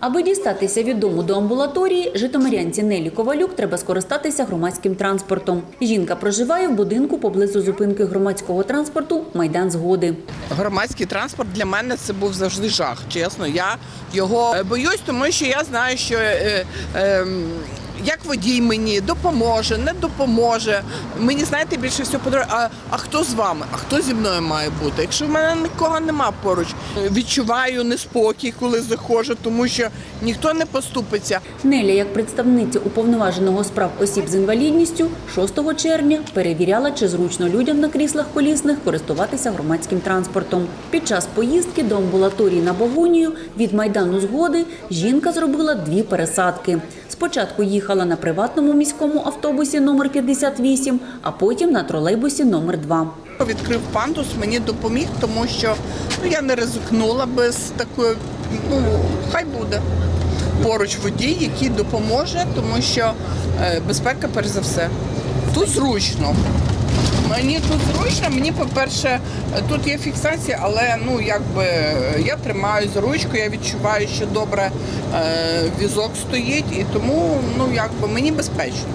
Аби дістатися від дому до амбулаторії, житомирянці Нелі Ковалюк треба скористатися громадським транспортом. Жінка проживає в будинку поблизу зупинки громадського транспорту Майдан Згоди. Громадський транспорт для мене це був завжди жах. Чесно, я його е, боюсь, тому що я знаю, що е, е, як водій мені допоможе, не допоможе. Мені знаєте більше всього подобається, а, а хто з вами? А хто зі мною має бути? Якщо в мене нікого нема поруч, відчуваю неспокій, коли заходжу, тому що ніхто не поступиться. Неля, як представниця уповноваженого з прав осіб з інвалідністю, 6 червня перевіряла, чи зручно людям на кріслах колісних користуватися громадським транспортом. Під час поїздки до амбулаторії на Богунію від майдану згоди жінка зробила дві пересадки. Спочатку їхала на приватному міському автобусі номер 58, а потім на тролейбусі номер 2. Відкрив пандус, мені допоміг, тому що ну, я не ризикнула без такої, ну хай буде поруч водій, який допоможе, тому що е, безпека перш за все. Тут зручно. Мені тут зручно, мені, по-перше, тут є фіксація, але ну якби я тримаю за ручку, я відчуваю, що добре е, візок стоїть, і тому ну якби мені безпечно.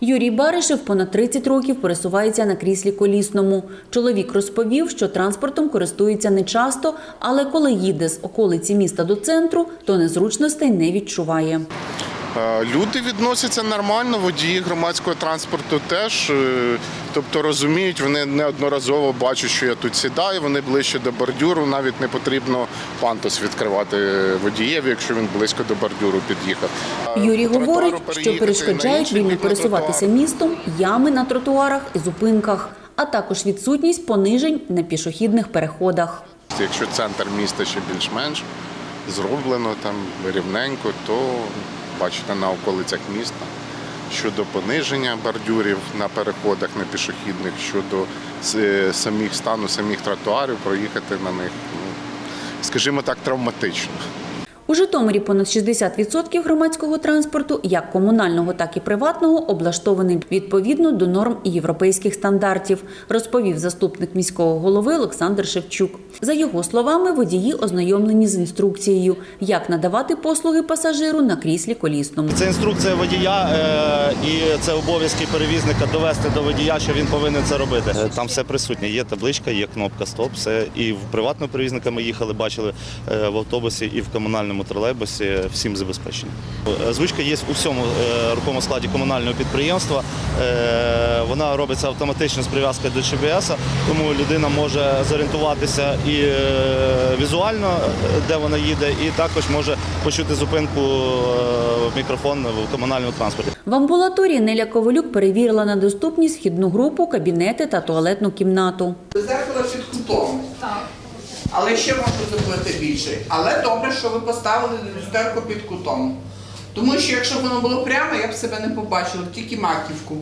Юрій Баришев понад 30 років пересувається на кріслі колісному. Чоловік розповів, що транспортом користується не часто, але коли їде з околиці міста до центру, то незручностей не відчуває. Е, Люди відносяться нормально, водії громадського транспорту теж. е, Тобто розуміють, вони неодноразово бачать, що я тут сідаю, вони ближче до бордюру, навіть не потрібно пантус відкривати водієві, якщо він близько до бордюру під'їхав. Е, Юрій говорить, що перешкоджають вільно пересуватися містом, ями на тротуарах і зупинках, а також відсутність понижень на пішохідних переходах. Якщо центр міста ще більш-менш зроблено там рівненько, то бачите на околицях міста. Щодо пониження бордюрів на переходах на пішохідних, щодо е, самих стану самих тротуарів, проїхати на них, ну, скажімо так, травматично. У Житомирі понад 60% громадського транспорту, як комунального, так і приватного, облаштований відповідно до норм і європейських стандартів, розповів заступник міського голови Олександр Шевчук. За його словами, водії ознайомлені з інструкцією, як надавати послуги пасажиру на кріслі колісному. Це інструкція водія е, і це обов'язки перевізника довести до водія, що він повинен це робити. Е, Там все присутнє. Є табличка, є кнопка Стоп. Все і в приватного перевізника ми їхали, бачили е, в автобусі і в комунальному тролейбусі. Всім забезпечені. Е, Звичка є у всьому е, рухомому складі комунального підприємства. Е, Вона робиться автоматично з прив'язкою до ЧБС, тому людина може зорієнтуватися і візуально, де вона їде, і також може почути зупинку в мікрофон в комунальному транспорті. В амбулаторії Неля Ковалюк перевірила на доступність вхідну групу, кабінети та туалетну кімнату. Зеркало під кутом. Але ще можу зробити більше. Але добре, що ви поставили люстерку під кутом. Тому що якщо б воно було прямо, я б себе не побачила, тільки маківку.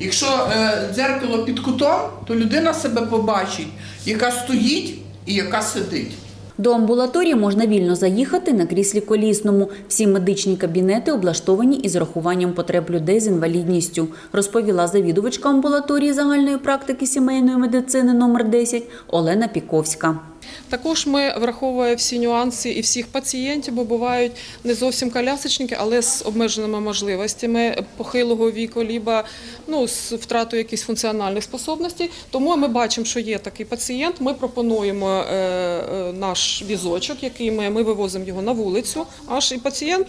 Якщо е, дзеркало під кутом, то людина себе побачить, яка стоїть і яка сидить. До амбулаторії можна вільно заїхати на кріслі колісному. Всі медичні кабінети облаштовані із рахуванням потреб людей з інвалідністю, розповіла завідувачка амбулаторії загальної практики сімейної медицини номер 10 Олена Піковська. Також ми враховуємо всі нюанси і всіх пацієнтів, бо бувають не зовсім колясочники, але з обмеженими можливостями похилого віку, ліба ну, з втратою якихось функціональних способностей. Тому ми бачимо, що є такий пацієнт. Ми пропонуємо е, е, наш візочок, який ми, ми вивозимо його на вулицю, аж і пацієнт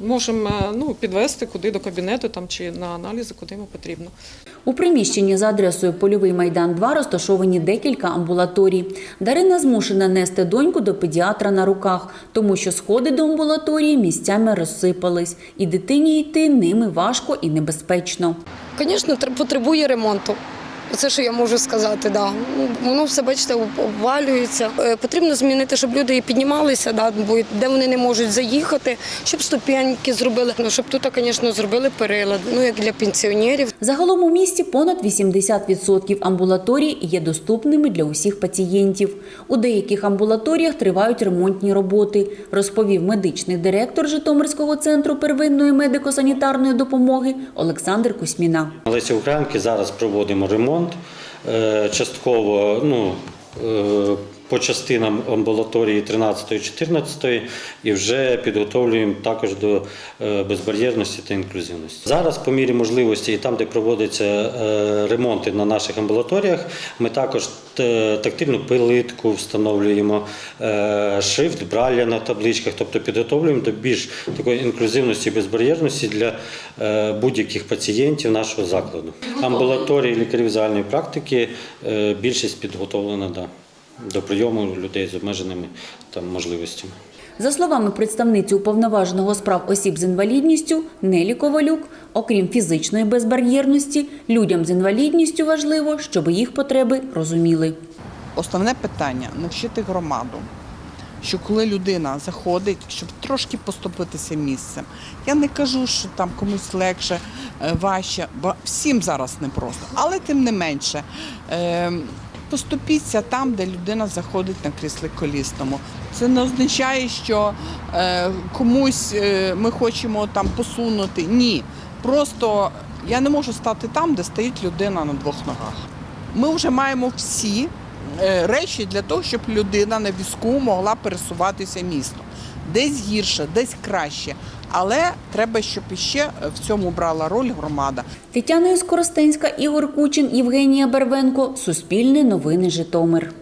можемо е, ну, підвести куди до кабінету там, чи на аналізи, куди йому потрібно. У приміщенні за адресою Польовий майдан 2 розташовані декілька амбулаторій. Дарина змушена нести доньку до педіатра на руках, тому що сходи до амбулаторії місцями розсипались, і дитині йти ними важко і небезпечно. Звісно, тр- потребує ремонту. Це що я можу сказати, да. Ну, Воно все, бачите, обвалюється. Е, Потрібно змінити, щоб люди піднімалися, да, бо де вони не можуть заїхати, щоб ступеньки зробили. Ну, щоб тут, звісно, зробили перила, ну як для пенсіонерів. Загалом у місті понад 80% амбулаторій є доступними для усіх пацієнтів. У деяких амбулаторіях тривають ремонтні роботи, розповів медичний директор Житомирського центру первинної медико-санітарної допомоги Олександр Кусміна. Лесі Українки зараз проводимо ремонт. Е, Частково ну, е, по частинам амбулаторії 13-14 і вже підготовлюємо також до е, безбар'єрності та інклюзивності. Зараз, по мірі можливості, і там, де проводяться е, ремонти на наших амбулаторіях, ми також е, тактильну плитку встановлюємо, шрифт Брайля на табличках, тобто підготовлюємо до більш такої інклюзивності і безбар'єрності для будь-яких пацієнтів нашого закладу. Амбулаторії лікарів загальної практики більшість підготовлена да, до прийому людей з обмеженими там, можливостями. За словами представниці уповноваженого з прав осіб з інвалідністю Нелі Ковалюк, окрім фізичної безбар'єрності, людям з інвалідністю важливо, щоб їх потреби розуміли. Основне питання навчити громаду, що коли людина заходить, щоб трошки поступитися місцем. Я не кажу, що там комусь легше, е, важче, бо всім зараз непросто. Але тим не менше, е, поступіться там, де людина заходить на кріслі колісному. Це не означає, що е, комусь е, ми хочемо там посунути. Ні. Просто я не можу стати там, де стоїть людина на двох ногах. Ми вже маємо всі е, речі для того, щоб людина на візку могла пересуватися містом. Десь гірше, десь краще. Але треба, щоб іще в цьому брала роль громада. Тетяна Іскоростенська, Ігор Кучин, Євгенія Барвенко. Суспільне новини Житомир.